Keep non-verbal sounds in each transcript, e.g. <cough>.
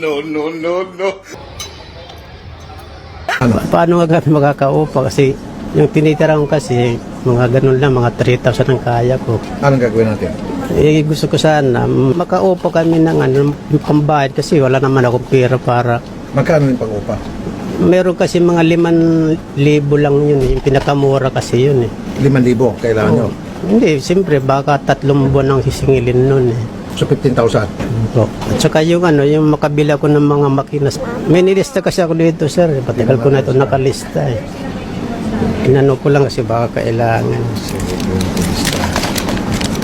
no, no, no, no. Paano nga kami makakaupa kasi yung tinitira ko kasi mga ganun lang, mga 3,000 ang kaya ko. Anong gagawin natin? Eh, gusto ko sana makaupa kami ng ano, yung pambayad kasi wala naman akong pera para Magkano yung pag-upa? meron kasi mga 5,000 lang yun, eh, yung pinakamura kasi yun eh. 5,000 kailangan nyo. Hindi, siyempre baka tatlong buwan ang sisingilin nun eh. So 15,000. Po. At saka yung ano, yung makabila ko ng mga makinas. May nilista kasi ako dito, sir. Patagal ko na ito nakalista eh. Inano ko lang kasi baka kailangan.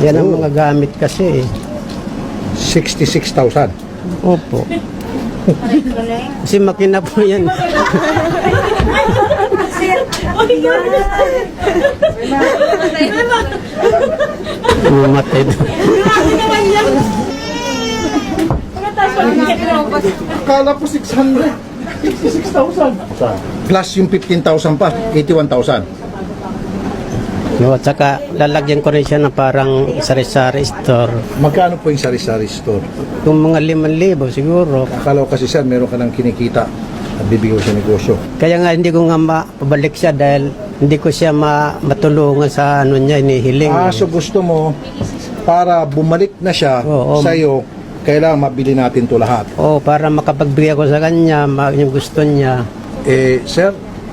Yan ang mga gamit kasi eh. 66,000. Opo. <laughs> kasi makina po yan. Mamatay na. <laughs> Akala ko 600. 66,000. Plus yung 15,000 pa, 81,000. No, at saka lalagyan ko rin siya ng parang sari-sari store. Magkano po yung sari-sari store? Kung mga 5,000 siguro. Akala ko kasi sir, meron ka ng kinikita at bibigyan ko sa negosyo. Kaya nga hindi ko nga mapabalik siya dahil hindi ko siya ma matulungan sa ano niya inihiling. Ah, so gusto mo, para bumalik na siya Oo. sa'yo, kailangan mabili natin to lahat. oh, para makapagbigay ko sa kanya yung gusto niya. Eh, sir,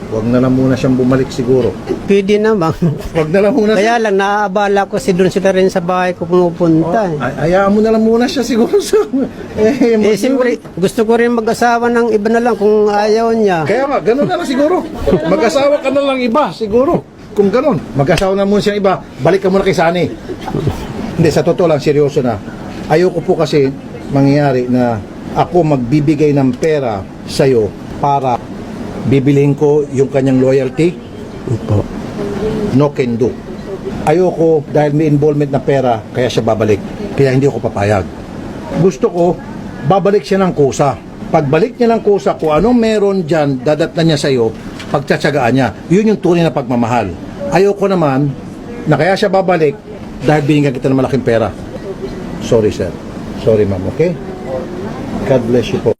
wag na lang muna siyang bumalik siguro. Pwede naman. Wag na lang muna Kaya lang naaabala ko si doon sila rin sa bahay ko pumupunta. eh. Ay, hayaan mo na lang muna siya siguro. sir. eh, Eh, siyempre, gusto ko rin mag-asawa ng iba na lang kung ayaw niya. Kaya nga, ganun na lang siguro. Mag-asawa ka na lang iba, siguro. Kung ganun, mag-asawa na muna siyang iba, balik ka muna kay Sani. Hindi, sa totoo lang, seryoso na. Ayoko po kasi mangyayari na ako magbibigay ng pera sa'yo para bibilihin ko yung kanyang loyalty, Opo. no can do. Ayoko dahil may involvement na pera, kaya siya babalik. Kaya hindi ako papayag. Gusto ko, babalik siya ng kusa. Pagbalik niya ng kusa, kung anong meron dyan, dadatnan niya sa'yo, pagtsatsagaan niya. Yun yung tunay na pagmamahal. Ayoko naman, na kaya siya babalik, dahil binigyan kita ng malaking pera. Sorry, sir. Sorry, ma'am, okay? God bless you po.